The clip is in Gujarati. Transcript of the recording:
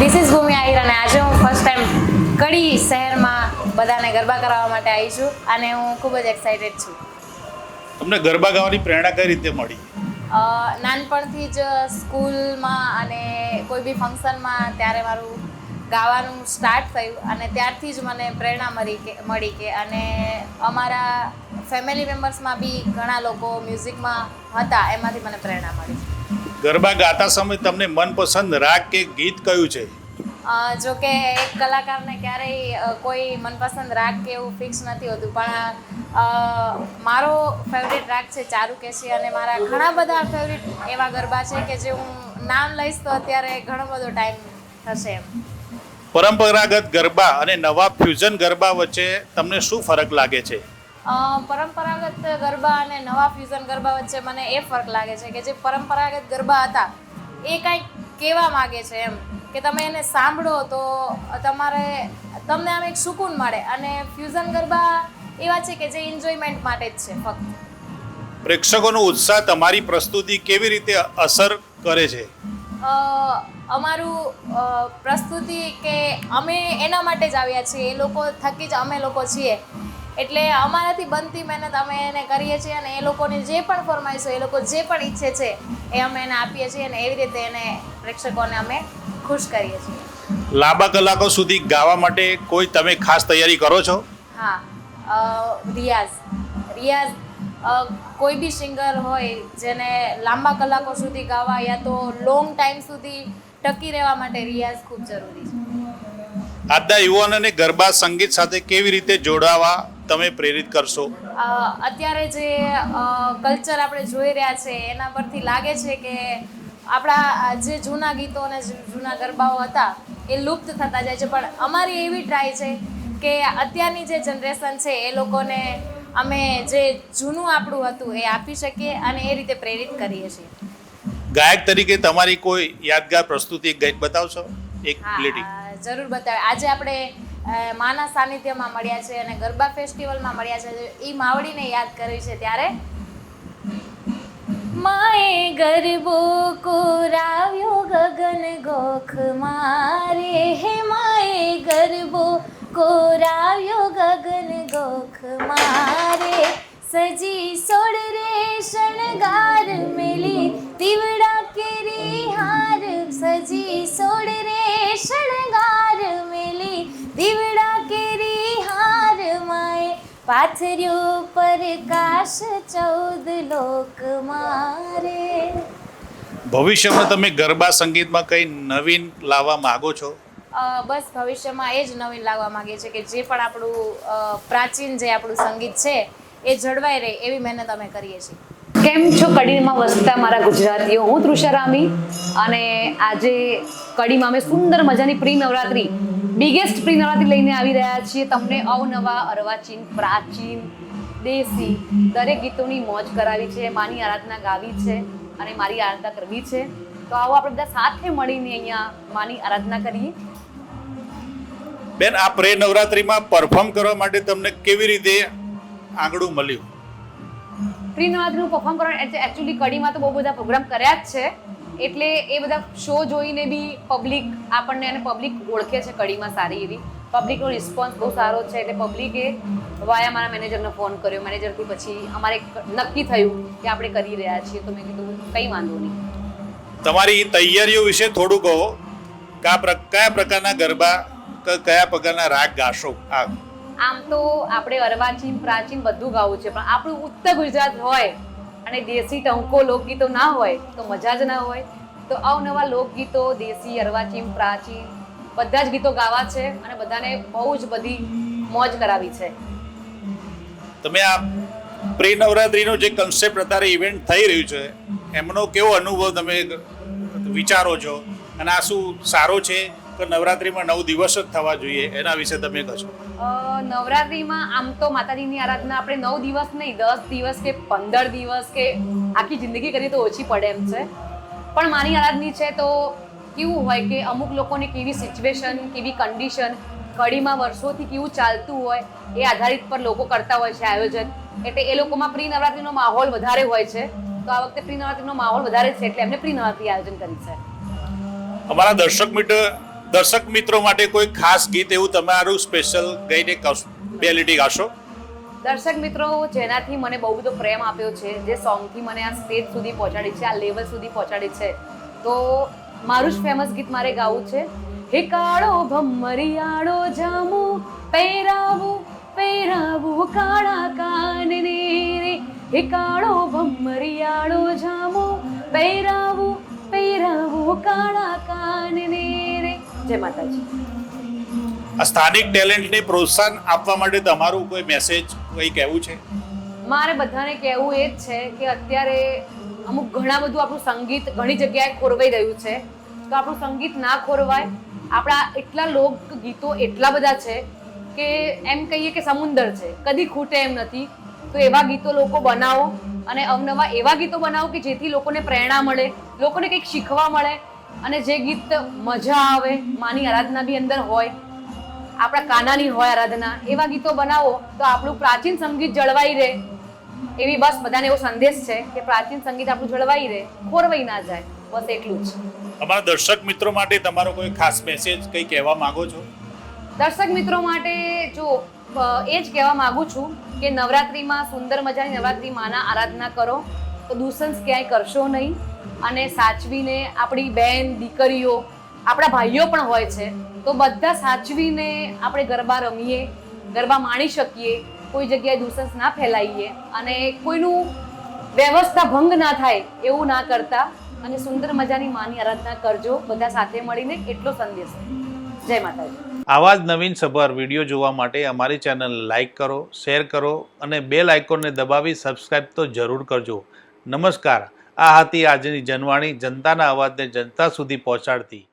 ધીસ ઇઝ ભૂમિ આહિર અને આજે હું ફર્સ્ટ ટાઈમ કડી શહેરમાં બધાને ગરબા કરાવવા માટે આવી છું અને હું ખૂબ જ એક્સાઇટેડ છું. તમને ગરબા ગાવાની પ્રેરણા કઈ રીતે મળી? નાનપણથી જ સ્કૂલમાં અને કોઈ બી ફંક્શનમાં ત્યારે મારું ગાવાનું સ્ટાર્ટ થયું અને ત્યારથી જ મને પ્રેરણા મળી કે મળી કે અને અમારા ફેમિલી મેમ્બર્સમાં બી ઘણા લોકો મ્યુઝિકમાં હતા એમાંથી મને પ્રેરણા મળી. ગરબા ગાતા સમય તમને મનપસંદ રાગ કે ગીત કયું છે? જો કે એક કલાકારને ક્યારેય કોઈ મનપસંદ રાગ કે એવું ફિક્સ નથી હોતું. પણ મારો ફેવરિટ રાગ છે ચારુકેશી અને મારા ઘણા બધા ફેવરિટ એવા ગરબા છે કે જે હું નામ લઈશ તો અત્યારે ઘણો બધો ટાઈમ થશે એમ. પરંપરાગત ગરબા અને નવા ફ્યુઝન ગરબા વચ્ચે તમને શું ફરક લાગે છે? પરંપરાગત ગરબા અને નવા ફ્યુઝન ગરબા વચ્ચે મને એ ફરક લાગે છે કે જે પરંપરાગત ગરબા હતા એ કંઈક કહેવા માગે છે એમ. કે તમે એને સાંભળો તો તમારે તમને આમ એક સુકૂન મળે. અને ફ્યુઝન ગરબા એવા છે કે જે એન્જોયમેન્ટ માટે જ છે ફક્ત. પ્રેક્ષકોનો ઉત્સાહ તમારી પ્રસ્તુતિ કેવી રીતે અસર કરે છે? અમારું પ્રસ્તુતિ કે અમે એના માટે જ આવ્યા છીએ. એ લોકો થકી જ અમે લોકો છીએ. એટલે અમારાથી બનતી મહેનત અમે એને કરીએ છીએ અને એ લોકોની જે પણ ફરમાઈશ એ લોકો જે પણ ઈચ્છે છે એ અમે એને આપીએ છીએ અને એવી રીતે એને પ્રેક્ષકોને અમે ખુશ કરીએ છીએ. લાંબા કલાકો સુધી ગાવા માટે કોઈ તમે ખાસ તૈયારી કરો છો? હા રિયાઝ. રિયાઝ કોઈ બી સિંગર હોય જેને લાંબા કલાકો સુધી ગાવા યા તો લોંગ ટાઈમ સુધી ટકી રહેવા માટે રિયાઝ ખૂબ જરૂરી છે. આજના યુવાનોને ગરબા સંગીત સાથે કેવી રીતે જોડાવા તમે પ્રેરિત કરશો? અત્યારે જે કલ્ચર આપણે જોઈ રહ્યા છે એના પરથી લાગે છે કે આપણા જે જૂના ગીતો અને જૂના ગરબાઓ હતા એ લુપ્ત થતા જાય છે. પણ અમારી એવી ટ્રાય છે કે અત્યારની જે જનરેશન છે એ લોકોને અમે જે જૂનું આપણું હતું એ આપી શકીએ અને એ રીતે પ્રેરિત કરીએ છીએ. ગાયક તરીકે તમારી કોઈ યાદગાર પ્રસ્તુતિ એક ગાયક બતાવશો? એક પ્લેટિંગ જરૂર બતાવે. આજે આપણે માના સાનિધ્યમાં મળ્યા છે અને ગરબા ફેસ્ટિવલમાં મળ્યા છે. એ માવડીને યાદ કરી છે ત્યારે. માએ ગરબો કોરાવ્યો ગગન ગોખ મારે. હે માએ ગરબો કોરાવ્યો ગગન ગોખ મારે. સજી સોળ રે શણગાર મેલી દીવડા પાથર્યો પ્રકાશ ચૌદ લોક મારે. ભવિષ્યમાં તમે ગરબા સંગીતમાં કંઈ નવીન લાવવા માગો છો? બસ ભવિષ્યમાં એ જ નવીન લાવવા માંગીએ છીએ કે જે પણ આપણું પ્રાચીન જે આપણું સંગીત છે એ જળવાઈ રહે એવી મહેનત અમે કરીએ છીએ. કેમ છો કડીમાં વસતા મારા ગુજરાતીઓ? હું તૃષારામી અને આજે કડીમાં અમે સુંદર મજાની પ્રી નવરાત્રી બિગેસ્ટ પ્રિનરાથી લઈને આવી રહ્યા છીએ તમને અવનવા અર્વાચીન પ્રાચીન દેશી દરેક ગીતોની મોજ કરાવી છે માની આરાધના ગાવી છે અને મારી આરાધના કરવી છે. તો આવો આપણે બધા સાથે મળીને અહીંયા માની આરાધના કરીએ. બેન આ પ્રે નવરાત્રિમાં પરફોર્મ કરવા માટે તમને કેવી રીતે આંગળું મળ્યું? પ્રી નવરાત્રીનું પરફોર્મ કરવા એટલે એકચ્યુઅલી કડીમાં તો બહુ બધા પ્રોગ્રામ કર્યા જ છે. એટલે એ બધા શો જોઈને બી પબ્લિક આપણને અને પબ્લિક ઓળખે છે કડીમાં સારી એવી. પબ્લિકનો રિસ્પોન્સ બહુ સારો છે એટલે પબ્લિકે વાયા મારા મેનેજરને ફોન કર્યો. મેનેજરથી પછી અમારે નક્કી થયું કે આપણે કરી રહ્યા છીએ. તો મેં કીધું કંઈ વાંધો નહીં. તમારી તૈયારીઓ વિશે થોડું કહો. કયા પ્ર- કયા પ્રકારના ગરબા કયા પ્રકારના રાગ ગાશો? આમ તો આપણે અર્વાચીન પ્રાચીન બધું ગાવું છે. પણ આપણું ઉત્તર ગુજરાત હોય અને દેશી ટંકો લોકગીતો ના હોય તો મજા જ ના હોય. તો અવનવા લોકગીતો, દેશી, અર્વાચીન, પ્રાચીન, બધા જ ગીતો ગાવા છે અને બધાને બહુ જ બધી મોજ કરાવી છે. તમે આ પ્રી નવરાત્રીનો જે કન્સેપ્ટ અત્યારે ઇવેન્ટ થઈ રહ્યું છે, એમનો કેવો અનુભવ તમે વિચારો છો? અને આ શું સારો છે? કે નવરાત્રિમાં નવ દિવસ જ થવા જોઈએ એના વિશે તમે કહેશો નવરાત્રિમાં આમ તો માતાજીની આરાધના આપણે નવ દિવસ નહીં દસ દિવસ કે પંદર દિવસ કે આખી જિંદગી કરીએ તો ઓછી પડે એમ છે. પણ મારી આરાધની છે તો કેવું હોય કે અમુક લોકોને કેવી સિચ્યુએશન કેવી કન્ડિશન કડીમાં વર્ષોથી કેવું ચાલતું હોય એ આધારિત પર લોકો કરતા હોય છે આયોજન. એટલે એ લોકોમાં પ્રી નવરાત્રીનો માહોલ વધારે હોય છે. તો આ વખતે પ્રી નવરાત્રીનો માહોલ વધારે છે એટલે એમને પ્રી નવરાત્રી આયોજન કરી છે. અમારા દર્શક મિત્ર દર્શક મિત્રો માટે કોઈ ખાસ ગીત એવું તમારું સ્પેશિયલ ગઈને બે લીટી ગાશો. દર્શક મિત્રો, જેનાથી મને બહુ બધો પ્રેમ આપ્યો છે, જે સોંગથી મને આ સ્ટેજ સુધી પહોંચાડી છે, આ લેવલ સુધી પહોંચાડી છે, તો મારું જ ફેમસ ગીત મારે ગાવું છે. હે કાળો ભમરિયાળો જામુ, પહેરાવું પહેરાવું કાળા કાનને રે. હે કાળો ભમરિયાળો જામુ, પહેરાવું પહેરાવું કાળા કાનને જય માતાજી. આ સ્થાનિક ટેલેન્ટને પ્રોત્સાહન આપવા માટે તમારું કોઈ મેસેજ કંઈ કહેવું છે? મારે બધાને કહેવું એ જ છે કે અત્યારે અમુક ઘણા બધું આપણું સંગીત ઘણી જગ્યાએ ખોરવાઈ રહ્યું છે. તો આપણું સંગીત ના ખોરવાય. આપણા એટલા લોકગીતો એટલા બધા છે કે એમ કહીએ કે સમુંદર છે. કદી ખૂટે એમ નથી. તો એવા ગીતો લોકો બનાવો અને અવનવા એવા ગીતો બનાવો કે જેથી લોકોને પ્રેરણા મળે લોકોને કંઈક શીખવા મળે. અને જે ગીત મજા આવે માની આરાધના બી અંદર હોય આપણા કાનાની હોય આરાધના એવા ગીતો બનાવો તો આપણું પ્રાચીન સંગીત જળવાઈ રહે. એવી બસ બધાને એવો સંદેશ છે કે પ્રાચીન સંગીત આપણું જળવાઈ રહે ખોરવાઈ ના જાય બસ એટલું જ. અમારા દર્શક મિત્રો માટે તમારો કોઈ ખાસ મેસેજ કંઈ કહેવા માંગો છો? દર્શક મિત્રો માટે જો એ જ કહેવા માંગુ છું કે નવરાત્રિમાં સુંદર મજાની નવરાત્રિ માના આરાધના કરો તો દૂષણ ક્યાંય કરશો નહીં. અને સાચવીને આપણી બહેન, દીકરીઓ, આપણા ભાઈઓ પણ હોય છે, તો બધા સાચવીને આપણે ગરબા રમીએ, ગરબા માણી શકીએ, કોઈ જગ્યાએ દુસંસ ના ફેલાઈએ અને કોઈનું વ્યવસ્થા ભંગ ના થાય એવું ના કરતા અને સુંદર મજાની માની આરાધના કરજો. બધા સાથે મળીને એટલો સંદેશ. જય માતાજી. આવા જ નવીન સભર વીડિયો જોવા માટે અમારી ચેનલ લાઇક કરો, શેર કરો અને બેલ આઇકોનને દબાવી સબસ્ક્રાઇબ તો જરૂર કરજો. નમસ્કાર. આ હતી આજની જનવાણી જનતાના અવાજને જનતા સુધી પહોંચાડતી.